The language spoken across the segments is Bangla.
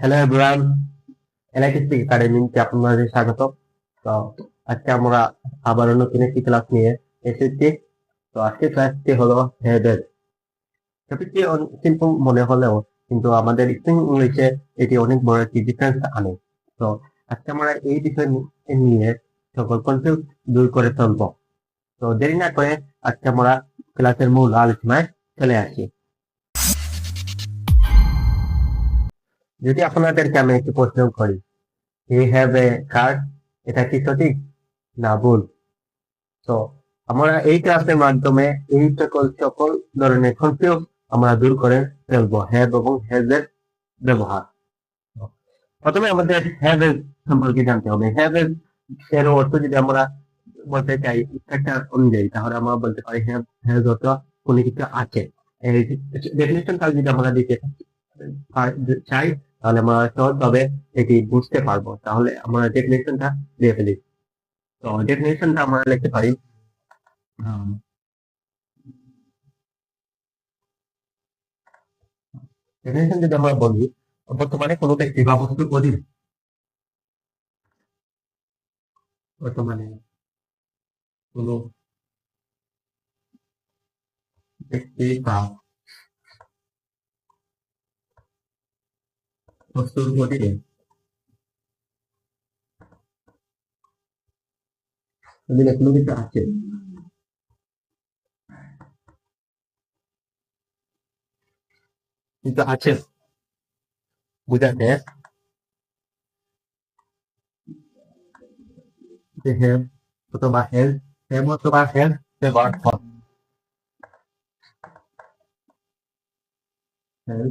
হ্যালো এভরিওয়ান এলআইটিসি একাডেমিতে আপনাদের স্বাগত তো আজকে আমরা আবার নতুন একটি ক্লাস নিয়ে এসেছি। তো আজকে ক্লাসটি হলো হেডের টপিকটি সিম্পল মনে হলেও কিন্তু আমাদের স্প্রিং ইংলিশে এটি অনেক বড় একটি ডিফারেন্স আনে। তো আজকে আমরা এই বিষয় নিয়ে সকল কনফিউজ দূর করে ফেলব তো দেরি না করে আজকে আমরা ক্লাসের মূল আলোচনায় চলে আসি। যদি আপনাদেরকে আমি একটি প্রশ্ন করি, হি হ্যাভ এ কার্ড এটা কি সঠিক? না, ভুল। তো আমরা এই ক্লাসের মাধ্যমে এই সকল সকল ধরনের কনফিউজ আমরা দূর করে ফেলব হ্যাভ এবং হ্যাজ এর ব্যবহার। প্রথমে আমাদের হ্যাভ এর সম্পর্কে জানতে হবে। হ্যাভ এর এর অর্থ যদি আমরা বলতে চাই, একটা অনুযায়ী, তাহলে আমরা বলতে পারি হ্যাভ হ্যাজ অর্থ কোনো কিছু আছে। এই ডেফিনেশনটা যদি আমরা দিতে চাই তাহলে আমরা সহজভাবে এটি বুঝতে পারব। তাহলে আমরা ডেফিনেশনটা দিয়ে ফেলি। তো ডেফিনেশনটা আমরা লিখতে পারি ডেফিনেশন যদি আমরা বলি, বর্তমানে কোনো ব্যক্তি বা বস্তুর অধীন বর্তমানে কোনো ব্যক্তি বা বস্তুর অধীনে অধীনে কোনো কিছু আছে? কিন্তু আছে? বুঝাতে? হ্যাঁ হেম অথবা হেল ব্যবহার হয় হেল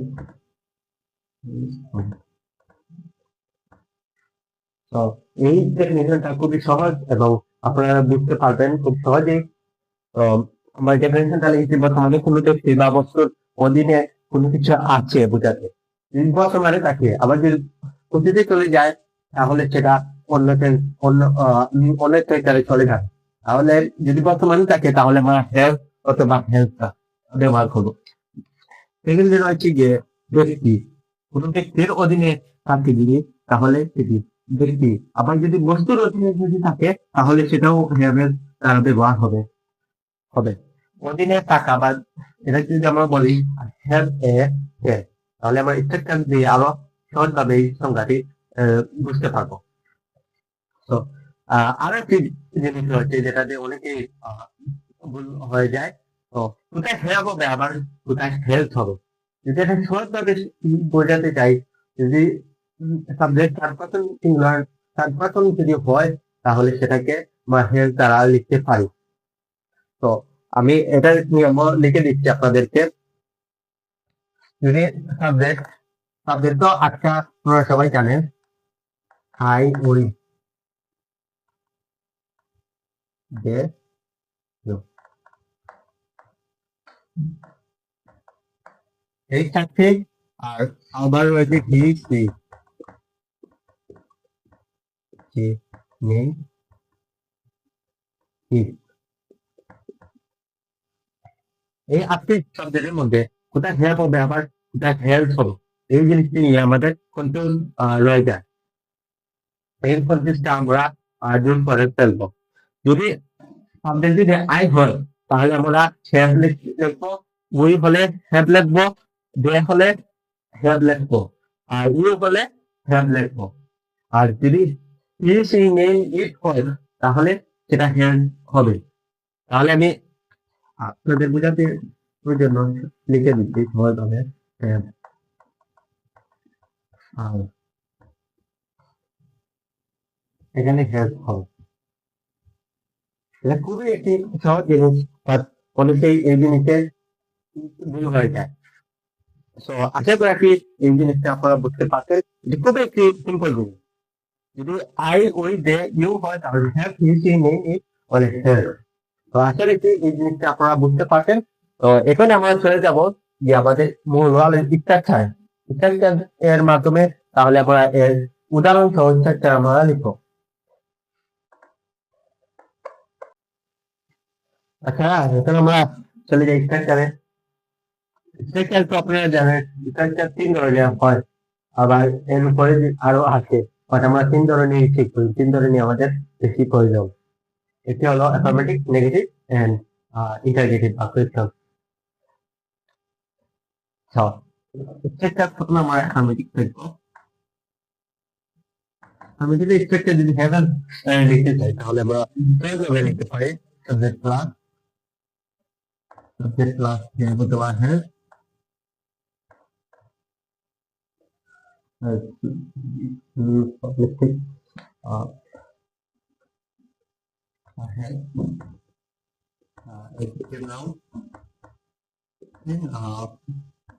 তো এই ডেফিনেশনটা খুবই সহজ এবং আপনারা বুঝতে পারবেন খুব সহজেই। তো, আমার ডেফিনেশনটা লিখেছি বর্তমানে কোনো ব্যক্তি বা বস্তুর অধীনে কোনো কিছু আছে বোঝাতে। বর্তমানে থাকে আবার যদি অতীতে চলে যায়, তাহলে সেটা অন্য অন্য অনেক সেক্টরে চলে যায়। তাহলে যদি বর্তমানে থাকে, তাহলে আমরা হেলথ অথবা হেলথটা ব্যবহার করব। সেকেন্ড হচ্ছে যে ব্যক্তি ব্যক্তির অধীনে থাকে যদি তাহলে সেটি ব্যক্তি। আবার যদি বস্তুর অধীনে যদি থাকে তাহলে সেটাও হ্যাভের দ্বারা ব্যবহার হবে। হবে। অধীনে থাকা বা এটা যদি আমরা বলি এ তাহলে আমরা স্ট্রাকচার দিয়ে আরও সহজভাবে এই সংজ্ঞাটি বুঝতে পারব। তো আরও একটি জিনিস রয়েছে যেটা দিয়ে অনেকেই আহ, ভুল হয়ে যায়। তো কোথায় হ্যাভ হবে? আবার কোথায় হেলথ হবে? যদি এটা সহজভাবে বোঝাতে চাই, যদি সাবজেক্ট থার্ড পার্সন সিঙ্গুলার যদি হয়, তাহলে সেটাকে হেলথ দ্বারা লিখতে পারি। তো আমি এটা নিয়ম লিখে দিচ্ছি আপনাদেরকে। যদি সাবজেক্ট সাবজেক্ট তো আটটা আপনারা সবাই জানেন। আই ওই দে। এই থাকছে আর আবার রয়েছে হি সি সি নেই। এই আটটি সাবজেক্টের মধ্যে কোথায় হেল্প হবে আবার কোথায় হেল্প হবে? এই জিনিসটি নিয়ে আমাদের কন্ট্রোল রয়ে যায়। এই কনফিউজটা আমরা দূর করে ফেলব। যদি সাবজেক্ট যদি আই হয়, তাহলে আমরা হ্যাভ লিখব উই হলে হেল্প লিখব দে হলে হ্যাভ লিখব, আর ইউ হলে হ্যাভ লিখব। আর যদি নেই ইট হয়, তাহলে সেটা হ্যাভ হবে। তাহলে আমি আপনাদের বোঝাতে ওই জন্য লিখে দিচ্ছি আর এখানে হেল্প হবে। এটা খুবই একটি সহজ জিনিস অনেকেই এই জিনিসে ভুল হয়ে যায়। তো আশা করি আপনি এই জিনিসটা আপনারা বুঝতে পারছেন যে খুবই একটি সিম্পল জিনিস যদি আই ওই দে ইউ হয়, তাহলে হ্যাভ সি হেল্প তো আশা এই জিনিসটা আপনারা বুঝতে পারছেন। তো এখন আমরা চলে যাব যে আমাদের মূল স্ট্রাকচার স্ট্রাকচার এর মাধ্যমে তাহলে আমরা এর উদাহরণ সহ আমরা লিখব। আচ্ছা এখন আমরা চলে যাই স্ট্রাকচারে তো আপনারা জানেন স্ট্রাকচার তিন ধরনের হয়। আবার এর উপরে আরও আছে বাট আমরা তিন ধরনের ঠিক করি। তিন ধরনের আমাদের বেশি প্রয়োজন। একটি হলো অ্যাফার্মেটিভ নেগেটিভ এন্ড ইন্টারগেটিভ বা কোয়েশ্চন স্ট্রাকচার প্রথমে আমরা অ্যাফার্মেটিভ দেখব। আমি যদি স্ট্রাকচার যদি হ্যাভেন লিখতে চাই, তাহলে আমরা এইভাবে লিখতে পারি। Subject plus subject plus have publicity uh, have uh, executive noun and uh,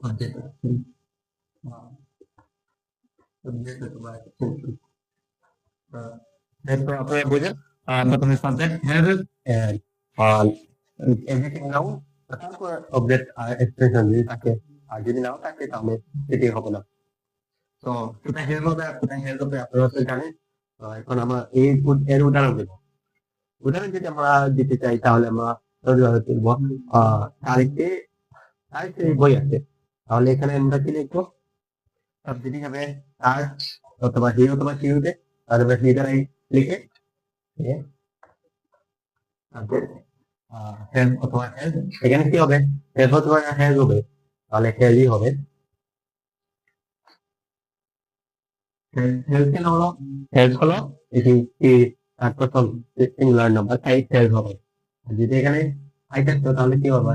object action uh, subject অথবা action uh, এরপর আপনারা বুঝেন আহ, প্রথমে সাবজেক্ট হ্যাভ এন্ড আর এভরিথিং নাও তারপর অবজেক্ট আর এক্সপ্রেশন যদি থাকে আর যদি নাও থাকে তাহলে সেটি হবে না তো হেল্প হবে আর কোথায় হেল্প হবে, আপনারা তো জানেন। এখন আমরা এই এর উদাহরণ দেব। উদাহরণ যদি আমরা দিতে চাই, তাহলে আমরা তুলব। তারিখে তারিখে বই আছে। তাহলে এখানে আমরা কি লিখব? সাবজেক্ট হবে তার অথবা হি অথবা সি হবে তাহলে লিডারাই লিখে হেল্প অথবা হেল্প এখানে কি হবে? হেল্প অথবা হেল্প হবে। তাহলে হেল্পই হবে। এখানে আই কি হবে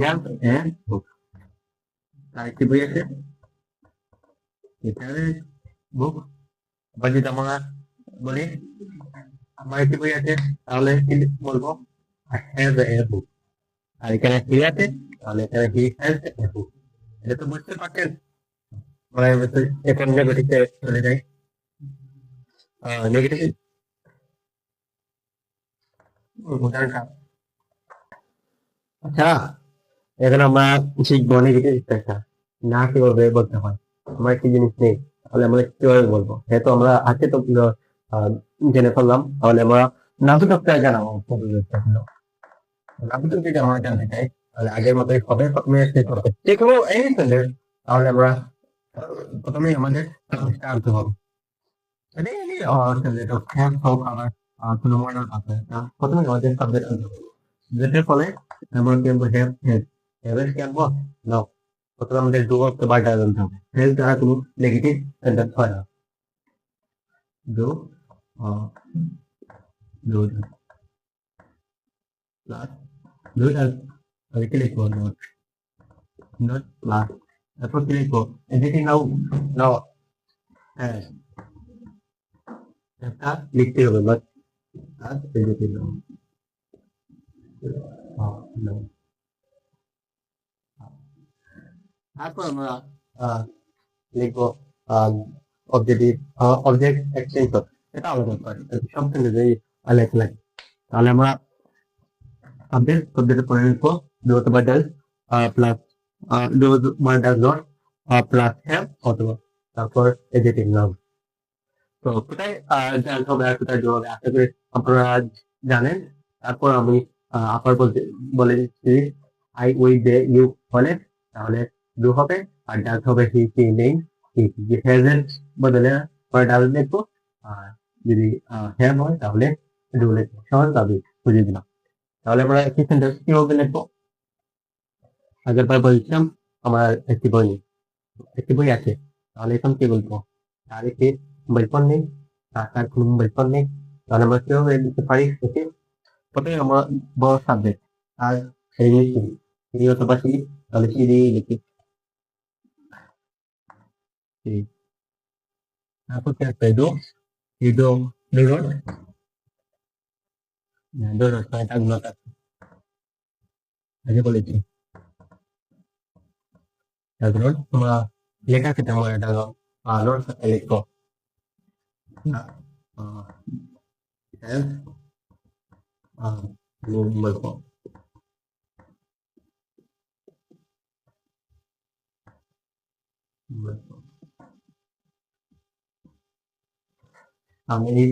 হেল্প এন্ড বুক তার কি বই আছে বুক আবার বলি আমার একটি বই আছে তাহলে কি বলব হ্যাজ এ বুক আর এখানে হি তাহলে এখানে তো বুঝতে পারছেন মানে আচ্ছা এখন আমরা শিখব নেগেটিভ না কীভাবে বলতে হয়? আমার কি জিনিস নেই, তাহলে আমরা কীভাবে বলব? যেহেতু আমরা আজকে তো জেনে ফেললাম, তাহলে আমরা নাটকটা জানাব। নাটক যদি জানতে চাই আগের মতোই হবে। প্রথমে যে তাহলে আমরা আহ, প্রথমেই আমাদের সাবজেক্টটা আনতে হবে। সাবজেক্ট অফ হ্যাভ হোক কোনো মডেল আছে প্রথমে আমাদের সাবজেক্ট আনতে ফলে আমরা কি আনব? হ্যাভ হ্যাভ হ্যাভের কি আনব? না প্রথমে আমাদের ডু অফ বারটা জানতে হবে। কোনো নেগেটিভ সেন্টেন্স হয় না। ডু ডু প্লাস ডু এদিকে নাও নাও। হ্যাঁ। একটা লিখতে হবে, বাট প্লাস এদিকে নাও। নাও। তারপর আমরা লিখব অবজেক্টিভ অবজেক্ট এক্সটেনশন এটা আলাদা পারি সব ক্ষেত্রে যদি আলাদা লাগে। তাহলে আমরা সাবজেক্ট সাবজেক্টের পরে লিখব অথবা ডাজ প্লাস মানে ডাজ নট প্লাস হ্যাভ অথবা তারপর এডিটিং নাম তো কোথায় জানতে হবে আর কোথায় জন্য আশা করি আপনারা জানেন। তারপর আমি আবার বলতে বলে দিচ্ছি। আই উই দে ইউ বলে, তাহলে ডু হবে। আর ডাজ হবে হি সি নেই বদলে পরে ডাজ লিখব আর যদি হ্যাভ হয়, তাহলে ডু লিখব। সহজ বুঝিয়ে দিলাম। তাহলে আমরা একটি সেন্টেন্স কীভাবে লিখব? আগের বার বলছিলাম আমার একটি বই নেই একটি বই আছে তাহলে এখন কি বলব তার একটি মোবাইল ফোন নেই তার তার কোনো মোবাইল ফোন নেই তাহলে আমরা কীভাবে লিখতে পারি ওকে প্রথমে আমরা বড় সাবজেক্ট আর সেই সিঁড়ি লিখি মানে তাগুলো লেখা খেতে আমার এটা নোট সাথে আমি এই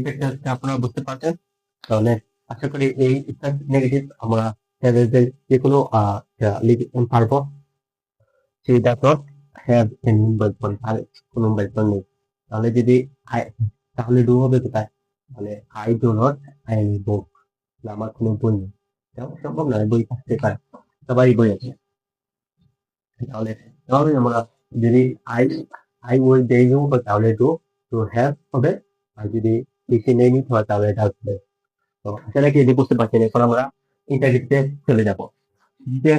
আপনারা বুঝতে পারছেন তাহলে আশা করি এই নেগেটিভ আমরা যে- কোনো লিখতে পারব সেই তারপর হ্যাভ এনি মোবাইল ফোন আর কোনো মোবাইল ফোন নেই। তাহলে যদি আই, তাহলে ডু হবে কোথায়? তাহলে I do not, I any book. আমার কোনো বই নেই। সম্ভব বই থাকতে পারে। সবারই বই আছে। তাহলে তাহলে আমরা যদি আই আই ওই দেই হবে তাহলে ডু টু হ্যাভ হবে। আর যদি বেশি নেই নিতে হয়, তাহলে এটা হবে। তো সেটা কি যদি বুঝতে পারছেন। এখন আমরা ইন্টারভিউতে চলে যাব। যে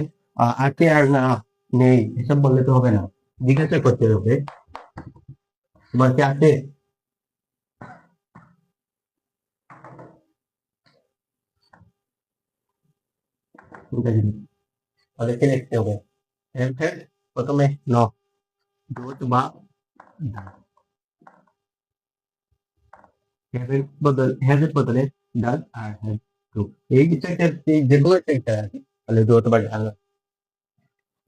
আছে আর না নেই, এসব বললে তো হবে না। জিজ্ঞাসা করতে হবে। তোমার কি আছে? ইন্টারভিউ তাহলে কি লিখতে হবে? হ্যাঁ হ্যাঁ প্রথমে ন। ডোট বা হ্যাভের বদল হ্যাভের বদলে ডাল আর হ্যাভ টু এই বিষয়টা যে কোনো একটা আছে, তাহলে ডোট বা ডাল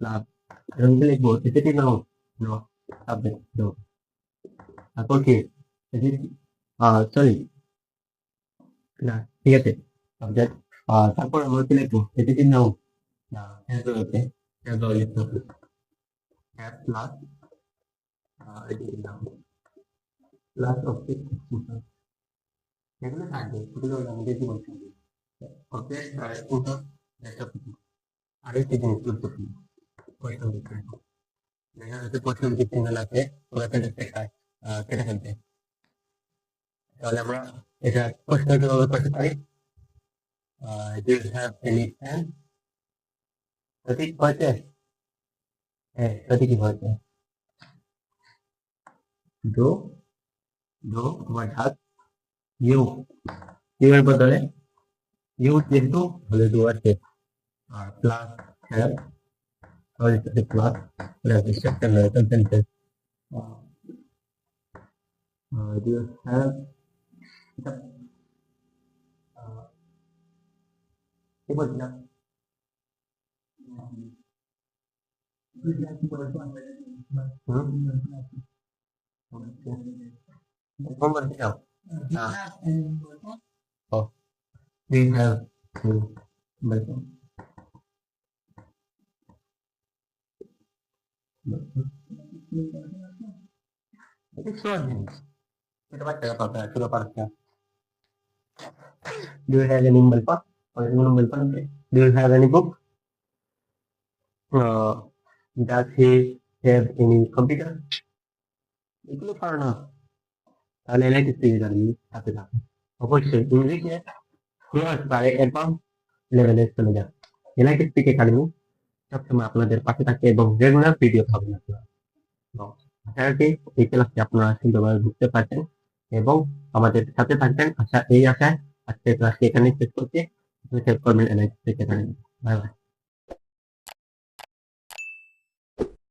লাভ। এরকম লিখব এটাকে নাও ন সাবজেক্ট ডো তারপর কি সরি না ঠিক আছে সাবজেক্ট তারপর আমরা কি লিখব এটাকে নাও না হ্যাভ হচ্ছে হ্যাভ লিখতে হবে হ্যাভ প্লাস এটাকে নাও প্লাস অবজেক্ট এগুলো থাকবে এগুলো আমাদের জীবন থাকবে অবজেক্ট আর উদাহরণ একটা আরেকটি জিনিস গুরুত্বপূর্ণ প্রশ্ন বিজ্ঞান দেখা যাচ্ছে প্রশ্ন বিজ্ঞান আছে ওরা কেটে শেখায় কেটে ফেলতে তাহলে আমরা এটা প্রশ্ন কীভাবে করতে পারি do you have any plan সঠিক হয়েছে হ্যাঁ সঠিক হয়েছে ডো ডো আমার হাত ইউ ইউ এর বদলে ইউ যেহেতু হলে ডু আছে আর প্লাস হ্যাভ তাহলে সাথে প্লাস প্লাস সেকশন রয়েছে সেন্টেন্স ডু ইউ হ্যাভ কি বলছিলাম কোন বলছিলাম we have to make them. Itu soal jenis. Kita baca apa apa Do you have any Malpa? Or you know Malpa? Do you have any book? Uh, does he have any computer? इतना पढ़ना ताले लाइट स्पीड करनी आपके साथ अपोजिट इंग्लिश है ये सारे एल्बम लेवल है समझा ये लाइट स्पीड के कारण সবসময় আপনাদের পাশে থাকে এবং রেগুলার ভিডিও পাবেন আপনারা। আশা রাখি এই ক্লাসটি আপনারা সুন্দরভাবে বুঝতে পারছেন এবং আমাদের সাথে থাকবেন। আশা, এই আশায় আজকের ক্লাসটি এখানে শেষ করছি। হেল্প করবেন এখানে বাই বাই